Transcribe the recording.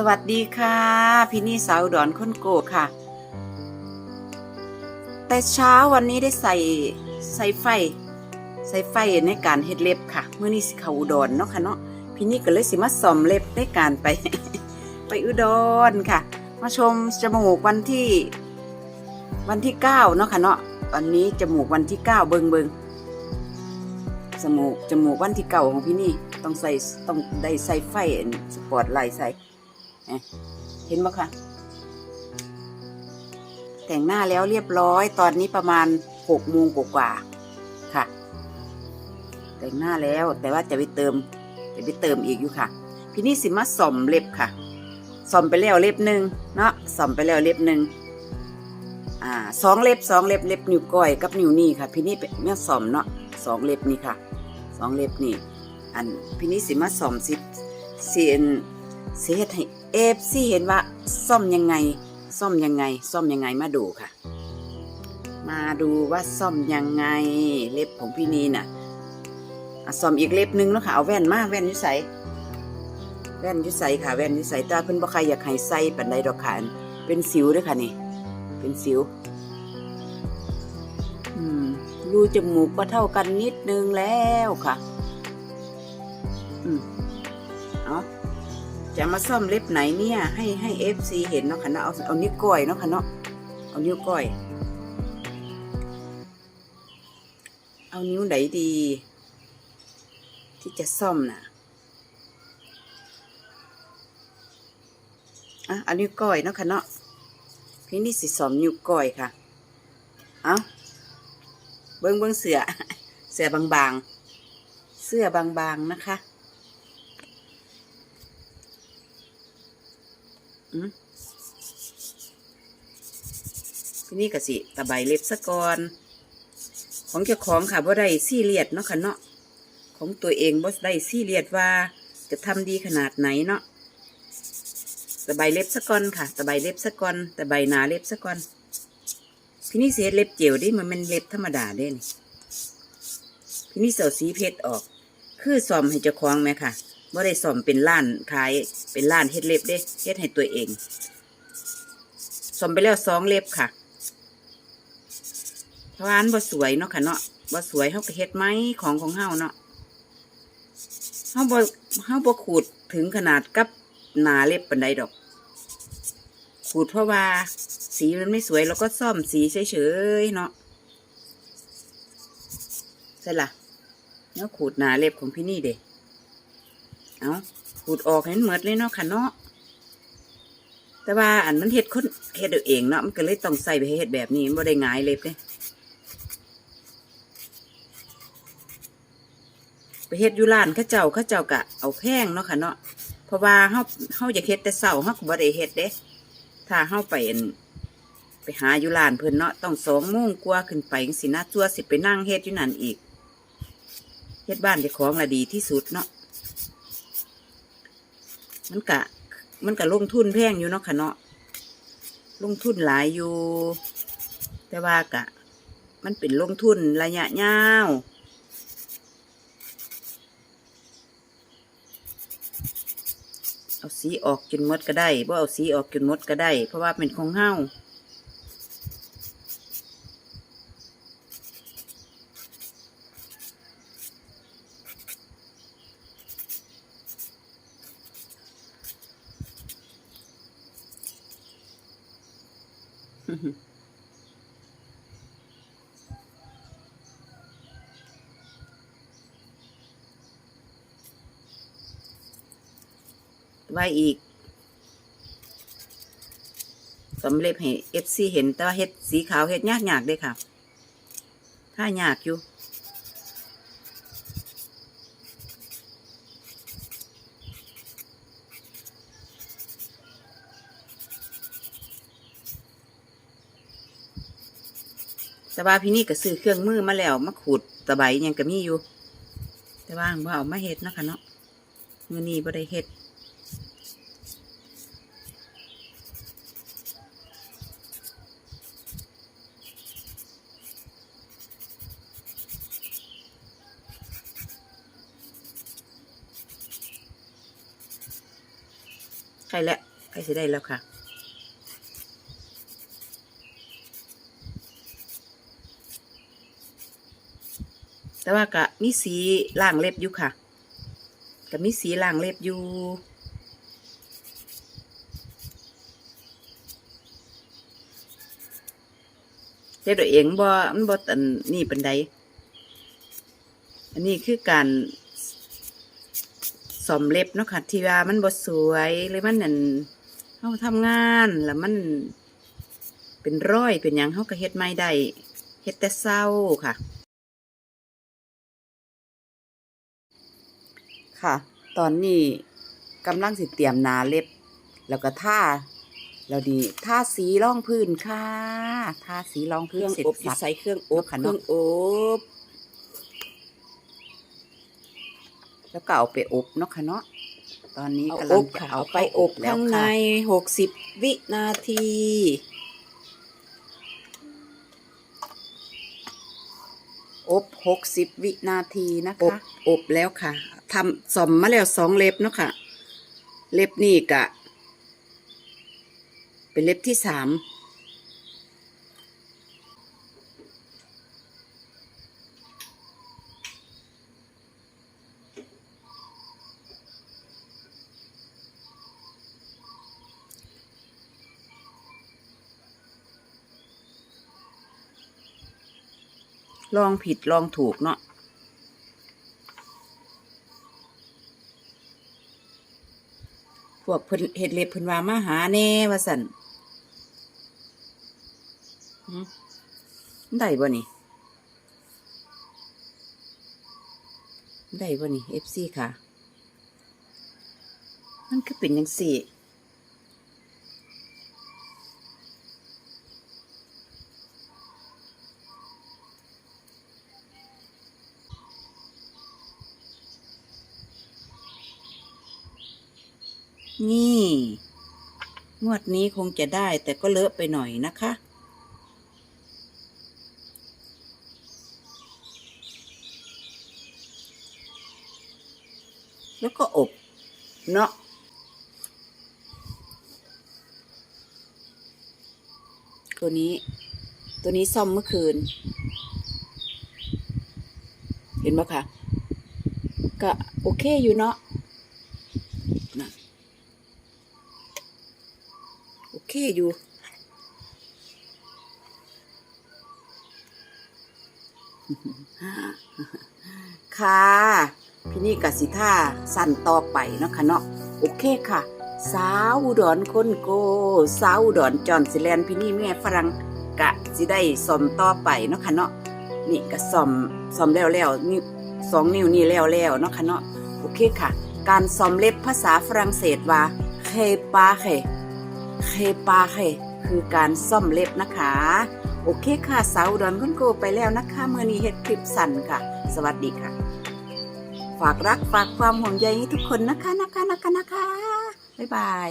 สวัสดีค่ะพี่นี่สาวอุดอนค้นโกค่ะ แต่เช้าวันนี้ได้ใส่ใส่ไฟ ใส่ไฟในการเฮ็ดเล็บค่ะเมื่อนี้สิเขาอุดรเนาะค่ะเนาะพี่นี่ก็เลยสิมาซ่อมเล็บในการไป ไปอุดรค่ะ มาชมจมูกวันที่ วันที่เก้าเนาะค่ะเนาะวันนี้จมูกวันที่เก้าเบิงเบิงจมูกจมูกวันที่เก้าของพี่นี่ต้องใส่ต้องได้ใส่ไฟสปอร์ตไลท์ใส่ เห็นไหมคะแต่งหน้าแล้วเรียบร้อย ตอนนี้ประมาณหกโมงกว่าค่ะ แต่งหน้าแล้วแต่ว่าจะไปเติมจะไปเติมอีกอยู่ค่ะพี่นี่สิมาส่อมเล็บค่ะส่อมไปแล้วเล็บหนึ่งเนาะส่อมไปแล้วเล็บหนึ่งอ่าสองเล็บสองเล็บเล็บนิ้วก้อยกับนิ้วนี่ค่ะพี่นี่เป็นแม่ส่อมเนาะสองเล็บนี่ค่ะสองเล็บนี่อันพี่นี่สิมาส่อมสิสิเอ็นเฮ็ดให้ เอฟซีเห็นว่าซ่อมยังไง ซ่อมยังไง ซ่อมยังไงมาดูค่ะ มาดูว่าซ่อมยังไงเล็บของพี่นีน่ะซ่อมอีกเล็บหนึงแล้วค่ะเอาแว่นมาแว่นยุใสแว่นยุใสค่ะแว่นยุใสตาเพิ่นบ่ใครอยากให้ใส่ปานใดดอกค่ะอันเป็นสิวด้วยค่ะนี่ เป็นสิวรูจมูกก็เท่ากันนิดนึงแล้วค่ะ อืม จะมาซ่อมเล็บไหนเนี่ยให้ให้เอฟซีเห็นเนาะค่ะเนาะเอาเอานิ้วก้อยเนาะค่ะเนาะเอานิ้วก้อย เอานิ้วไหนดี ที่จะซ่อมน่ะอะเอานิ้วก้อยเนาะค่ะเนาะพี่นี่สิซ่อมนิ้วก้อยค่ะเอาเบิ้งเบิ้งเสือเสือบางๆ เสื้อบางๆนะคะ อืมทีนี้ก็สิตะไบเล็บสะก่อน ของเจ้าของค่ะบ่ได้ซี่เลียดเนาะค่ะเนาะของตัวเองบ่ได้ซี่เลียดว่าจะทำดีขนาดไหนเนาะตะไบเล็บสะก่อนค่ะตะไบเล็บสะก่อนตะไบหนาเล็บสะก่อนพี่นี่เสียเล็บเจียวดิมันเป็นเล็บธรรมดาเด้นพี่นี่เสาสีเพชรออก คือซ่อมให้เจ้าของไหมค่ะ บ่ได้ซ่อมเป็นล้านขายเป็นล้านเฮ็ดเล็บเด้เฮ็ดให้ตัวเองซ่อมไปแล้วสองเล็บค่ะราะว่านบ่สวยเนาะค่ะเนาะบ่สวยเฮาก็เฮ็ดไหมของของเฮาเนาะเฮาบ่เฮาบ่ขูดถึงขนาดกับหนาเล็บปานใดดอก ขูดเพราะว่าสีมันไม่สวยเราก็ซ่อมสีเฉยๆเนาะใช่ล่ะแล้วขูดหนาเล็บของพี่นี่เด้ เอาขูดออกให้มันหมดเลยเนาะค่ะเนาะแต่ว่าอันมันเฮ็ดคนเฮ็ดเอาเองเนาะมันก็เลยต้องใส่ไปให้เฮ็ดแบบนี้มันบ่ได้ง่ายเล็บเลยไปเฮ็ดยูร้านข้าเจ้าข้าเจ้ากะเอาแพงเนาะค่ะเนาะเพราะว่าเฮาเฮาอยากเฮ็ดแต่เช้าเฮาก็บ่ได้เฮ็ดเด้ ถ้าเฮาไปไปหายูร้านเพิ่นเนาะต้องสองโมงกว่าขึ้นไปสินะตัวสิไปนั่งเฮ็ดอยู่นั่นอีกเฮ็ดบ้านเจ้าของละดีที่สุดเนาะ มันกะ มันกะลงทุนแพงอยู่เนาะค่ะเนาะลงทุนหลายอยู่ แต่ว่ากะ มันเป็นลงทุนระยะยาวเอาสีออกจนหมดก็ได้บ่เอาสีออกจนหมดก็ได้ เพราะว่าเป็นของเฮา ไว้อีกสำเร็จให้เอฟซีเห็นแต่ว่าเฮ็ดสีขาวเฮ็ดยากยากๆเด้ค่ะ ถ้ายากอยู่ แต่ว่าพี่นี่ก็ซื้อเครื่องมือมาแล้วมาขูดตะไบยังก็มีอยู่ แต่ว่าบ่เอามาเฮ็ดเนาะคะเนาะมือนี้บ่ได้เฮ็ดล้แล้วใกล้จะได้แล้วค่ะ แต่ว่ากะมีสีล่างเล็บอยู่ค่ะกะมีสีล่างเล็บอยู่เฮ็ดเอาเองบ่มันบ่อันนี่เปานใดอันนี้คือการสอมเล็บเนาะค่ะที่ว่ามันบ่สวยหรือมันนั่นเฮาทำงานแล้วมันเป็นร้อยเป็นหยังเฮาก็เฮ็ดไม่ได้เฮ็ดแต่เศร้าค่ะ ค่ะ ตอนนี้กำลังสิเตรียมหนาเล็บ แล้วก็ท่าแล้วดีท่าสีรองพื้นค่ะท่าสีรองเคพื้นรื่องเสร็จอบสับใส่เครื่องอบค่ะเคเนาะรื่องอบแล้วก็เอาไปอบเนาะค่ะเนาะตอนนี้เอากำอลังบจะค่ะเอาเอาไปเข้าอบแล้วข้างในค่ะหกสิบวินาทีอบหกสิบวินาทีนะอบคะ อบแล้วค่ะทำสอมมาแล้วสองเล็บเนาะค่ะ เล็บนี่กะ เป็นเล็บที่สามลองผิดลองถูกเนาะ พวกเพิ่นเห็ดเล็บเพิ่นว่ามาหาแน่ว่าสันได้บ่นี่ได้บ่นี่เอฟซีค่ะ มันคือเป็นยังสี่ นี่ งวดนี้คงจะได้แต่ก็เลอะไปหน่อยนะคะ แล้วก็อบ เนาะตัวนี้ ตัวนี้ซ่อมเมื่อคืน เห็นไหมคะก็โอเคอยู่เนาะ โอเคอยู่ ค่ะ พี่นี่กสิท่าสั้นต่อไปเนาะค่ะเนาะโอเคค่ะ สาวอุดรคนโก สาวอุดรจอนสิแลนพี่นี่แม่ฝรั่งกะสิได้สอมต่อไปเนาะค่ะเนาะนี่ก็สอมสอมแล้วแล้วนี่สองนิ้วนี่แล้วแล้วเนาะค่ะเนาะโอเคค่ะ การสอมเล็บภาษาฝรั่งเศสว่าเคปาเค เคปาเคคือการซ่อมเล็บนะคะ โอเคค่ะ สาวอุดรคนโกไปแล้วนะคะเมื่อนี้เฮ็ดคลิปสั้นค่ะ สวัสดีค่ะ ฝากรักฝากความห่วงใยให้ทุกคนนะคะนะคะนะคะนะคะ บ๊ายบาย